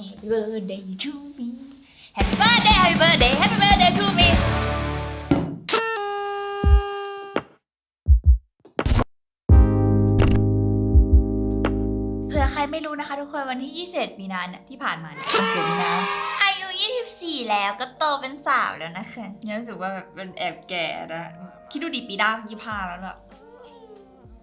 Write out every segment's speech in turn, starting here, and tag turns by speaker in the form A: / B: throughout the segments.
A: Happy birthday to me Happy birthday Happy birthday Happy birthday to me เผื่อใครไม่รู้นะคะทุกคนวันที่ 21 มีนาเนี่ยที่ผ่านมาเนี่ยวันเกิดมีนาอายุ 24 แล้วก็โตเป็นสาวแล้วนะคะเนี่ยรู้สึกว่าแบบเป็นแอบแก่นะ คิดดูดีปีหน้า25 แล้วเนอะ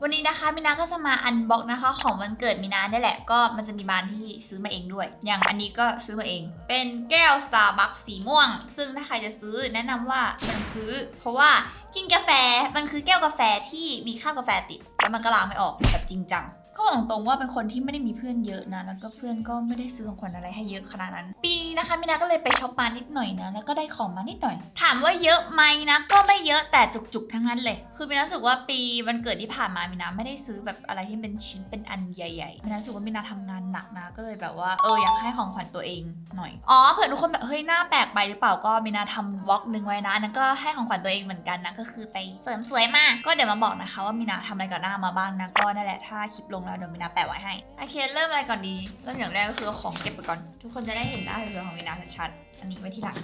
A: วันนี้นะคะมินาก็จะมาอันบ็อกนะคะ ของวันเกิดมินาได้แหละก็มันจะมีบานที่ซื้อมาเองด้วย อย่างอันนี้ก็ซื้อมาเอง เป็นแก้ว Starbucks สีม่วง ซึ่งถ้าใครจะซื้อแนะนำว่าอย่าซื้อ เพราะว่ากินกาแฟมันคือแก้วกาแฟที่มีข้าวกาแฟติด แล้วมันก็ล้างไม่ออกแบบจริงจัง ก็บอกตรงๆว่าเป็นคนที่ไม่ได้มีเพื่อนเยอะนะ แล้วก็เพื่อนก็ไม่ได้ซื้อของขวัญอะไรให้เยอะขนาดนั้น ปีนี้นะคะมินาก็เลยไปช็อปมานิดหน่อยนะ แล้วก็ได้ของมานิดหน่อย ถามว่าเยอะไหมนะ ก็ไม่เยอะแต่จุกๆทั้งนั้นเลย คือมินารู้สึกว่าปีวันเกิดที่ผ่านมามินาไม่ได้ซื้อแบบอะไรที่เป็นชิ้นเป็นอันใหญ่ๆมินารู้สึกว่ามินาทำงานหนักนะ ก็เลยแบบว่าเอออยากให้ของขวัญตัวเองหน่อย อ๋อเผื่อทุกคนแบบเฮ้ยหน้าแปลกไปหรือเปล่าก็มินาทำวอล์กหนึ่งไว้นะอันนั้นก็ให้ของขวัญตัวเองเหมือนกันนะ ก็คือไปเสริมสวยมากก็เดี๋ยวมาบอกนะคะว่ามินาทำอะไรกับหน้ามาบ้างนะก็นั่นแหละถ้าคลิปลงแล้วเดี๋ยวมินาแปะไว้ให้โอเคเริ่มอะไรก่อนดี เริ่มอย่างแรกก็คือเอาของเก็บไปก่อน ทุกคนจะได้เห็นหน้าเรือของมินาชัดๆอันนี้ไว้ที่หลัง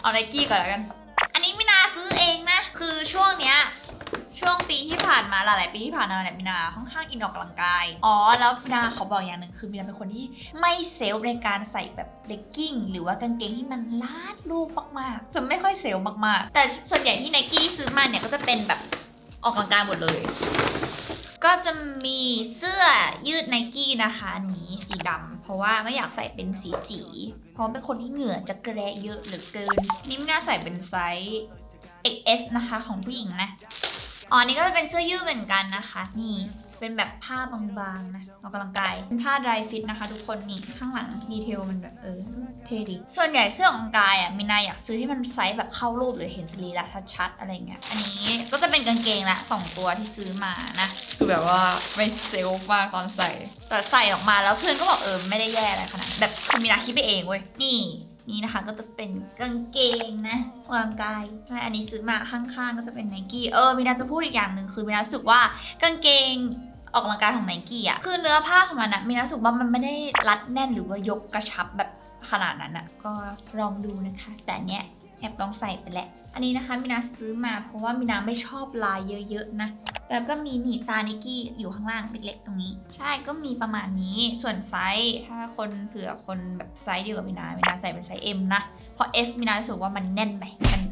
A: เอาไนกี้ก่อนแล้วกัน อันนี้มินาซื้อเองนะ คือช่วงเนี้ยช่วงปีที่ผ่านมาหลายๆปีที่ผ่านมาเนี่ยมินาค่อนข้างอินออกกำลังกาย อ๋อ แล้วมินาเขาบอกอย่างหนึ่งคือมินาเป็นคนที่ไม่เซลฟ์ในการใส่แบบเลกกิ้งหรือว่ากางเกงที่มันลาดรูปมากๆ จะไม่ค่อยเซลฟ์มากๆ แต่ส่วนใหญ่ที่ไนกี้ซื้อมาเนี่ยก็จะเป็นแบบออกกำลังกายหมดเลย ก็จะมีเสื้อยืดไนกี้นะคะอันนี้สีดำเพราะว่าไม่อยากใส่เป็นสีสีเพราะเป็นคนที่เหงื่อจะกระเยอะเหลือเกิน นี่ไม่น่าใส่เป็นไซส์ XS นะคะของผู้หญิงนะอ๋อนี่ก็จะเป็นเสื้อยืดเหมือนกันนะคะ นี่ เป็นแบบผ้าบางๆนะออกกำลังกายเป็นผ้า dry fit นะคะ ทุกคนนี่ข้างหลังดีเทลมันแบบเออเท่ดี ส่วนใหญ่เสื้อออกกำลังกายอะมินายอยากซื้อที่มันไซส์แบบเข้ารูปหรือเห็นสรีระชัดๆอะไรเงี้ยอันนี้ก็จะเป็นกางเกงละสองตัวที่ซื้อมานะคือแบบว่าไม่เซลฟ์มากตอนใส่ แต่ใส่ออกมาแล้วเพื่อนก็บอกเออไม่ได้แย่อะไรขนาดแบบคือมินาคิดไปเองเว้ยนี่นี่นะคะก็จะเป็นกางเกงนะออกกำลังกายใช่อันนี้ซื้อมาข้างๆ ก็จะเป็นไนกี้เออมินาจะพูดอีกอย่างหนึ่งคือมินารู้สึกว่ากางเกง ออกกำลังกายของไนกี้อะคือเนื้อผ้าของมันอะมินารู้สึกว่ามันไม่ได้รัดแน่นหรือว่ายกกระชับแบบขนาดนั้นอะก็ลองดูนะคะ แต่เนี้ยแอบลองใส่ไปแหละ อันนี้นะคะมินาซื้อมาเพราะว่ามินาไม่ชอบลายเยอะๆนะ แล้วก็มีหนีบตานิกกี้อยู่ข้างล่างเล็กๆตรงนี้ ใช่ก็มีประมาณนี้ ส่วนไซส์ถ้าคนเผื่อคนแบบไซส์เดียวกับมินามินาใส่เป็นไซส์ M นะ เพราะ S มินารู้สึกว่ามันแน่นไปมัน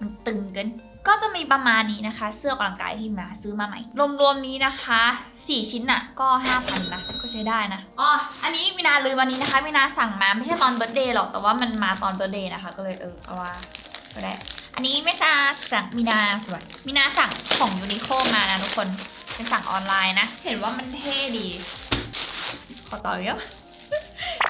A: มันตึงเกิน ก็จะมีประมาณนี้นะคะ เสื้อออกกำลังกายที่มาซื้อมาใหม่ รวมๆนี้นะคะ 4 ชิ้นอะก็ 5,000นะก็ใช้ได้นะอ๋ออันนี้มินาลืมวันนี้นะคะมินาสั่งมาไม่ใช่ตอนเบิร์ d เดย์หรอกแต่ว่ามันมาตอนเบิร์ d เดย์นะคะ ก็เลยเออเอาว่าก็ได้อันนี้ไม่ซาสั่งมีนาสวยมีนาสั่งของยูนิโคมานะทุกคนเป็นสั่งออนไลน์นะ เห็นว่ามันเท่ดีขอต่อเยอะ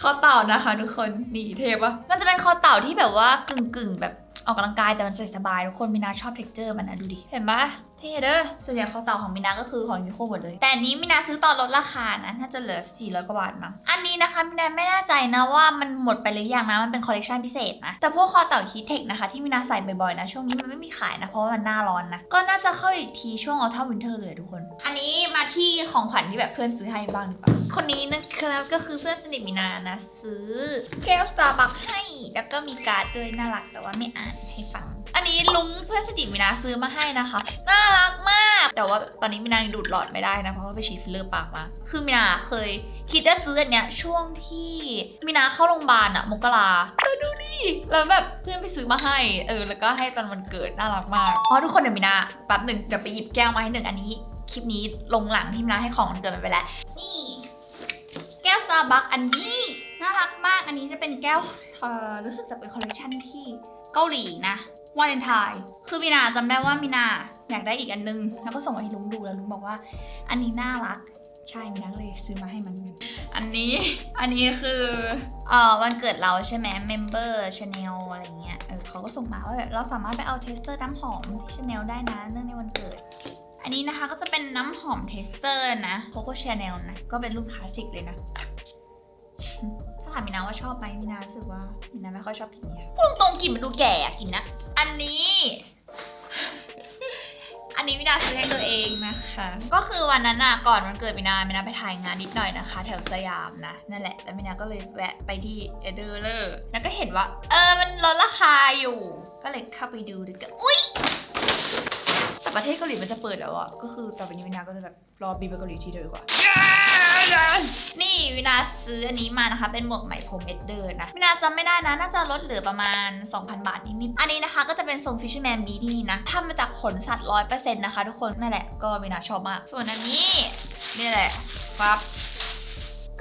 A: คอเต่านะคะทุกคนนี่เท่ปะมันจะเป็นคอเต่าที่แบบว่ากึ่งกึ่งๆแบบ ออกกำลังกายแต่มันใส่สบายทุกคนมินาชอบเท็กเจอร์มันนะดูดิ เห็นปะเท่เด้อส่วนใหญ่คอเต่าของมินาก็คือของยูโคหมดเลย แต่นี้มินาซื้อตอนลดราคานะน่าจะเหลือ 400 กว่าบาทมั้งอันนี้นะคะมินาไม่แน่ใจนะว่ามันหมดไปหรือยังนะมันเป็นคอลเลคชันพิเศษนะแต่พวกคอเต่าฮีเทคนะคะที่มินาใส่บ่อยๆนะช่วงนี้มันไม่มีขายนะเพราะว่ามันหน้าร้อนนะก็น่าจะเข้าอีกทีช่วงออทัมวินเทอร์เลยทุกคน อันนี้มาที่ของขวัญที่แบบเพื่อนซื้อให้บ้างดีกว่าคนนี้นะครับก็คือเพื่อนสนิทมินานะซื้อแก้วสตาร์บัคให้แล้วก็มีการ์ดด้วยน่ารักแต่ว่าไม่อ่านให้ฟัง นี้ลุงเพื่อนสนิทมินาซื้อมาให้นะคะ น่ารักมาก แต่ว่าตอนนี้มินายังดูดหลอดไม่ได้นะ เพราะว่าไปฉีดฟิลเลอร์ปากมา คือมินาเคยคิดจะซื้ออันเนี้ยช่วงที่มินาเข้าโรงพยาบาลอะมกราแล้วดูดิแล้วแบบเพื่อนไปซื้อมาให้ เออ แล้วก็ให้ตอนวันเกิดน่ารักมากอ๋อทุกคนเดี๋ยวมินาแป๊บหนึ่งเดี๋ยวไปหยิบแก้วมาให้หนึ่งอันนี้ คลิปนี้ลงหลังที่มินาให้ของวันเกิดมันไปแล้วนี่แก้ว Starbucks อันนี้น่ารักมาก อันนี้จะเป็นแก้วเออรู้สึกจะเป็นคอลเลคชันที่เกาหลีนะ วาเลนไทน์คือมินาจำได้ว่ามินาอยากได้อีกอันนึง แล้วก็ส่งมาให้ลุงดูแล้วลุงบอกว่า อันนี้น่ารัก ใช่มินาก็เลยซื้อมาให้มัน อันนี้ อันนี้คือเอ่อวันเกิดเราใช่ไหม member Chanel อะไรเงี้ยเออเขาก็ส่งมาว่าแบบเราสามารถไปเอาเทสเตอร์น้ำหอมที่ Chanel ได้นะเนื่องในวันเกิด อันนี้นะคะก็จะเป็นน้ำหอมเทสเตอร์นะ Coco Chanel นะก็เป็นรุ่นคลาสสิกเลยนะถ้าถามมินาว่าชอบไหมมินารู้สึกว่ามินาไม่ค่อยชอบกลิ่นนี้พูดตรงๆกลิ่นมันดูแก่อะกลิ่นนะ อันนี้ อันนนี้มินาซื้อให้ตัวเองนะคะ ก็คือวันนั้นน่ะก่อนวันเกิดมินามินาไปถ่ายงานนิดหน่อยนะคะ แถวสยามนะนั่นแหละแล้วมินาก็เลยแวะไปที่เอเดอร์เลอร์แล้วก็เห็นว่า เออมันลดราคาอยู่ ก็เลยเข้าไปดูดูก็อุ้ยแต่ประเทศเกาหลีมันจะเปิดแล้วอะก็คือต่อไปนี้มินาก็จะแบบรอบินไปเกาหลีที่เดียวดีกว่า นี่วินาซื้ออันนี้มานะคะ เป็นหมวกไหมพรมเอ็ดเดอร์นะวินาจำไม่ได้นะ น่าจะลดเหลือประมาณ 2,000 บาทนิดๆอันนี้นะคะก็จะเป็นทรงฟิชแมนบีนี่นะทำมาจากขนสัตว์ร้อยเปอร์เซ็นะคะ ทุกคนนั่นแหละก็วินาชอบมาก ส่วนอันนี้นี่แหละปั๊บ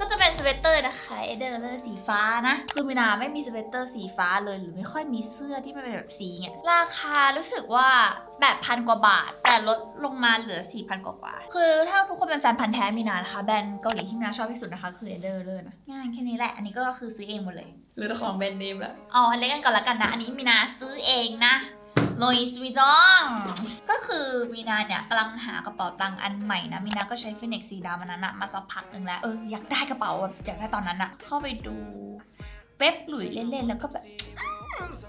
A: ก็จะเป็นสเวตเตอร์นะคะเอเดอร์เลอร์สีฟ้านะ คือมินาไม่มีสเวตเตอร์สีฟ้าเลยหรือไม่ค่อยมีเสื้อที่มันเป็นแบบสีเงี้ยราคารู้สึกว่าแบบพันกว่าบาท แต่ลดลงมาเหลือ 4,000กว่ากว่าคือถ้าทุกคนเป็นแฟนพันธ์แท้มินานะคะแบรนด์เกาหลีที่มินาชอบที่สุดนะคะคือเอเดอร์เลอร์นะง่ายแค่นี้แหละ อันนี้ก็คือซื้อเองหมดเลย
B: หรือของแบรนด์เนมละ
A: เอาอันเล็กกันก่อนละกันนะอันนี้มีนาซื้อเองนะ โลยสวีจองก็คือมีนาเนี่ยกำลังหากระเป๋าตังค์อันใหม่นะมีนาก็ใช้ฟินิกสีดำอันนั้นอะมาสักพักหนึ่งแล้ว เอออยากได้กระเป๋าแบบอยากได้ตอนนั้นอะเข้าไปดูเว็บหลุยเล่นๆแล้วก็แบบ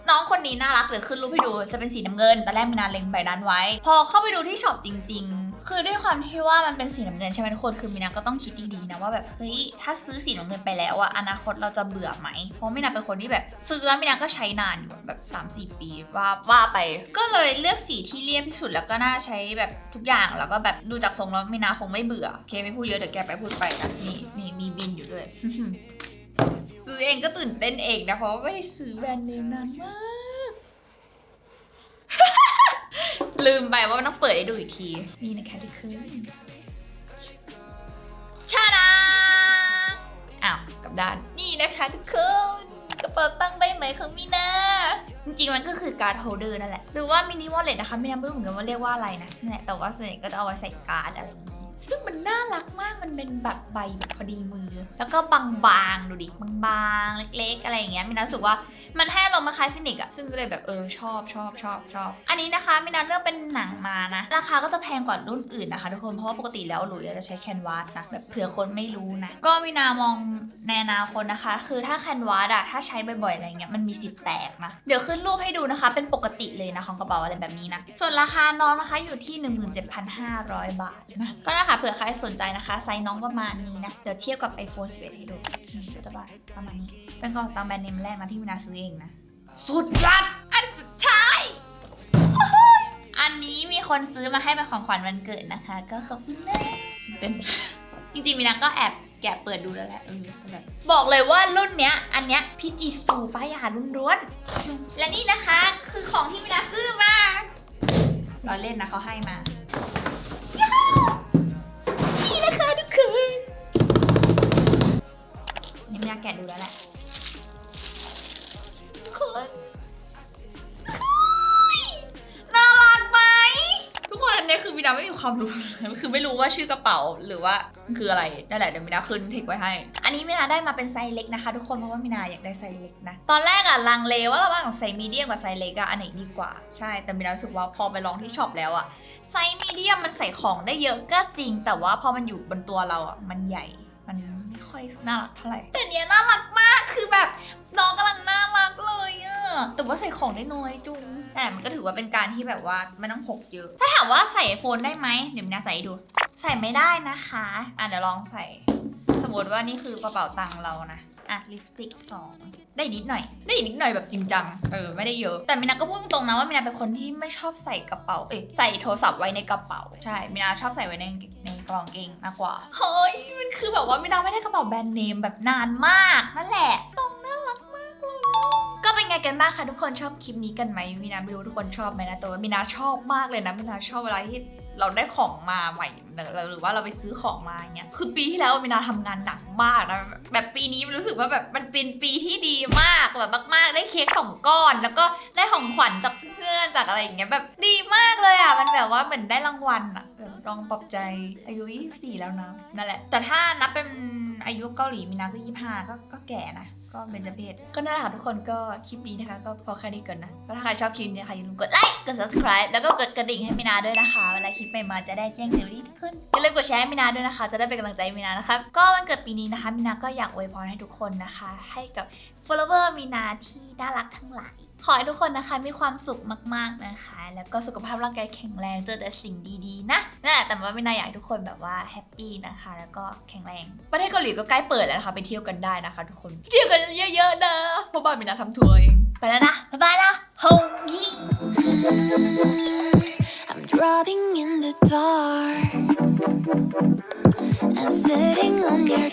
A: น้องคนนี้น่ารักเดี๋ยวขึ้นรูปให้ดู จะเป็นสีน้ำเงินตอนแรกมีนาเล็งใบนั้นไว้ พอเข้าไปดูที่ช็อปจริง ๆ คือด้วยความที่ว่ามันเป็นสีน้ำเงินใช่ไหมทุกคนคือมีนาก็ต้องคิดดีๆนะว่าแบบเฮ้ยถ้าซื้อสีน้ำเงินไปแล้วอะอนาคตเราจะเบื่อไหมเพราะมีนาเป็นคนที่แบบ ซื้อแล้วมีนาก็ใช้นานอยู่แบบ3-4 ปีว่าว่าไป ก็เลยเลือกสีที่เรียบที่สุดแล้วก็น่าใช้แบบทุกอย่างแล้วก็แบบดูจากทรงแล้วมีนาคงไม่เบื่อโอเคไม่พูดเยอะเดี๋ยวแกไปพูดไปนะนี่นี่มีบินอยู่ด้วยซื้อเองก็ตื่นเต้นเองนะเพราะว่าไม่ได้ซื้อแบรนด์เนมนานมาก ลืมไปว่ามันต้องเปิดให้ดูอีกที นี่นะคะทุกคนชาดาอ้าวกลับด้าน นี่นะคะทุกคนกระเป๋าตังค์ใบไหมของมีนาจริงๆมันก็คือการ์ดโฮลเดอร์นั่นแหละ หรือว่ามินิวอลเล็ตนะคะไม่รู้เหมือนกันว่าเรียกว่าอะไรนะนั่นแหละแต่ว่าส่วนใหญ่ก็จะเอาไว้ใส่การ์ดอะไรอย่างงี้ซึ่งมันน่ารักมาก มันเป็นแบบใบแบบพอดีมือ แล้วก็บางๆ ดูดิ บางๆ เล็กๆ อะไรอย่างเงี้ยมินารู้สึกว่า มันให้เรามาคล้ายฟินิกอะซึ่งก็เลยแบบเออชอบชอบชอบชอบ อันนี้นะคะมินาเลือกเป็นหนังมานะ ราคาก็จะแพงกว่ารุ่นอื่นนะคะทุกคนเพราะว่าปกติแล้วหลุยจะใช้แคนวาสนะแบบเผื่อคนไม่รู้นะ ก็มินามองในอนาคตนะคะ คือถ้าแคนวาสอะถ้าใช้บ่อยๆอะไรเงี้ยมันมีสิทธิ์แตกนะ เดี๋ยวขึ้นรูปให้ดูนะคะ เป็นปกติเลยนะของกระเป๋าอะไรแบบนี้นะ ส่วนราคาน้องนะคะอยู่ที่ 17,500 บาทนะก็นะคะเผื่อใครสนใจนะคะไซส์น้องประมาณนี้นะเดี๋ยวเทียบกับ iPhone 11 ให้ดูนี่ก็จะประมาณนี้เป็นกระเป๋าตังค์แบรนด์เนมแรกนะที่มินาซื้อเองนะ สุดยัดอันสุดท้ายอันนี้มีคนซื้อมาให้เป็นของขวัญวันเกิดนะคะ ก็ขอบคุณนะเป็น จริงๆมีนาก็แอบแกะเปิดดูแล้วแหละเออแบบบอกเลยว่ารุ่นเนี้ย อันเนี้ยพี่จีซูป้ายารุ่นร้วนๆและนี่นะคะคือของที่มินาซื้อมาเราเล่นนะเขาให้มาย้าวนี่นะคะทุกคนนี่มินาแกะดูแล้วแหละ อันนี้คือมินาไม่มีความรู้ คือไม่รู้ว่าชื่อกระเป๋าหรือว่าคืออะไรนั่นแหละเดี๋ยวมินาขึ้นเทคไว้ให้ อันนี้มินาได้มาเป็นไซส์เล็กนะคะ ทุกคนเพราะว่ามินาอยากได้ไซส์เล็กนะ ตอนแรกอะลังเลว่าระหว่างไซส์มีเดียมกับไซส์เล็กอะอันไหนดีกว่า ใช่แต่มินารู้สึกว่าพอไปลองที่ช็อปแล้วอะไซส์มีเดียมมันใส่ของได้เยอะก็จริง แต่ว่าพอมันอยู่บนตัวเราอะมันใหญ่มันไม่ค่อยน่ารักเท่าไหร่แต่เนี้ยน่ารักมากคือแบบน้องกำลังน่ารักเลยอะแต่ว่าใส่ของได้น้อยจุง แต่มันก็ถือว่าเป็นการที่แบบว่าไม่ต้องพกเยอะ ถ้าถามว่าใส่โฟนได้ไหมเดี๋ยวมินาใส่ดู ใส่ไม่ได้นะคะ อะเดี๋ยวลองใส่ สมมติว่านี่คือกระเป๋าตังค์เรานะอะลิปสติกสองได้นิดหน่อย ได้นิดหน่อยแบบจริงจังเออไม่ได้เยอะ แต่มินาก็พูดตรงๆนะว่ามินาเป็นคนที่ไม่ชอบใส่กระเป๋าเอ้ยใส่โทรศัพท์ไว้ในกระเป๋าใช่มินาชอบใส่ไว้ในในกระเป๋ากางเกงมากกว่าเฮ้ยมันคือแบบว่ามินาไม่ได้กระเป๋าแบรนด์เนมแบบนานมากนั่นแหละ งกันบ้างคะทุกคนชอบคลิปนี้กันไหมมินาไม่รู้ทุกคนชอบไหมนะแต่ว่ามินาชอบมากเลยนะมินาชอบเวลาที่เราได้ของมาใหม่หรือว่าเราไปซื้อของมาอย่างเงี้ยคือปีที่แล้วมินาทำงานหนักมากนะแบบปีนี้รู้สึกว่าแบบมันเป็นปีที่ดีมากแบบมาก ๆ ได้เค้กสองก้อน แล้วก็ได้ของขวัญจากเพื่อนจากอะไรอย่างเงี้ยแบบดีมากเลยอะมันแบบว่าเหมือนได้รางวัลอะ แบบรองปลอบใจอายุ 24 แล้วนะนั่นแหละ แต่ถ้านับเป็นอายุเกาหลีมินาก็25 ก็ก็แก่นะ ก็เป็นจเพศก็นั่นแหละค่ะทุกคนก็คลิปนี้นะคะ ก็พอแค่นี้ก่อนนะก็ถ้าใครชอบคลิปนี้นะคะอย่าลืมกดไลค์กด subscribe แล้วก็กดกระดิ่งให้มินาด้วยนะคะเวลาคลิปใหม่มาจะได้แจ้งเตือนทุกคนอย่าลืมกดแชร์ให้มินาด้วยนะคะ จะได้เป็นกำลังใจให้มินานะคะก็วันเกิดปีนี้นะคะมินาก็อยากอวยพรให้ทุกคนนะคะ ให้กับ follower มินาที่น่ารักทั้งหลาย ขอให้ทุกคนนะคะมีความสุขมากๆนะคะ แล้วก็สุขภาพร่างกายแข็งแรงเจอแต่สิ่งดีๆนะนั่นแหละแต่ว่าไมินาอยากให้ทุกคนแบบว่าแฮปปี้นะคะ แล้วก็แข็งแรง ประเทศเกาหลีก็ใกล้เปิดแล้วนะคะ ไปเที่ยวกันได้นะคะ ทุกคนเที่ยวกันเยอะๆนะเพราะบ้านมินาทำทัวร์เองไปแล้วนะบ๊ายบายนะโฮยี
B: I'm driving in the dark and sitting on your